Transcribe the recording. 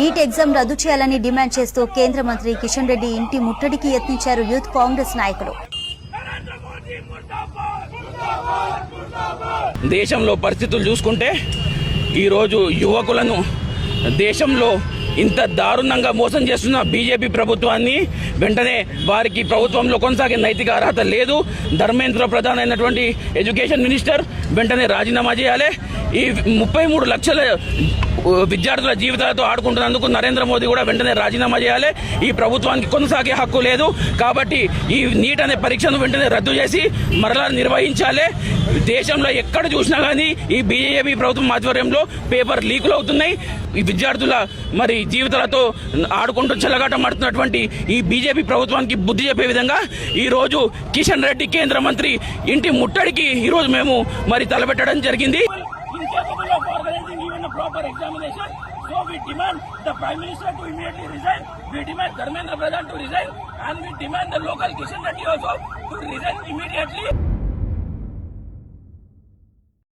NEET exam రద్దు చేయాలని demand చేస్తూ కేంద్ర మంత్రి కిషన్ రెడ్డి ఇంటి ముట్టడికి యత్నించారు యూత్ కాంగ్రెస్ నాయకులు. దేశంలో పరిస్థితులు చూసుకుంటే ఈరోజు యువకులను దేశంలో ఇంత దారుణంగా మోసం చేస్తున్న బీజేపీ ప్రభుత్వాన్ని వెంటనే వారికి ప్రభుత్వంలో కొనసాగే నైతిక అర్హత లేదు. ధర్మేంద్ర ప్రధాన్ అయినటువంటి ఎడ్యుకేషన్ మినిస్టర్ వెంటనే రాజీనామా చేయాలి. ఈ ముప్పై మూడు లక్షల విద్యార్థుల జీవితాలతో ఆడుకుంటున్నందుకు నరేంద్ర మోదీ కూడా వెంటనే రాజీనామా చేయాలి. ఈ ప్రభుత్వానికి కొనసాగే హక్కు లేదు. కాబట్టి ఈ నీట్ అనే పరీక్షను వెంటనే రద్దు చేసి మరలా నిర్వహించాలి. దేశంలో ఎక్కడ చూసినా కానీ ఈ బీజేపీ ప్రభుత్వం ఆధ్వర్యంలో పేపర్ లీకులు అవుతున్నాయి. ఈ విద్యార్థుల మరి జీవితాలతో ఆడుకుంటూ చెలగాటమాడుతున్నటువంటి ఈ బీజేపీ ప్రభుత్వానికి బుద్ధి చెప్పే విధంగా ఈ రోజు కిషన్ రెడ్డి కేంద్ర మంత్రి ఇంటి ముట్టడికి ఈరోజు మేము మరి తలపెట్టడం జరిగింది. Incapable of organizing even a proper examination. So we demand the Prime Minister to immediately resign. We demand Dharmendra Pradhan to resign. And we demand the local Kishan Reddy also to resign immediately.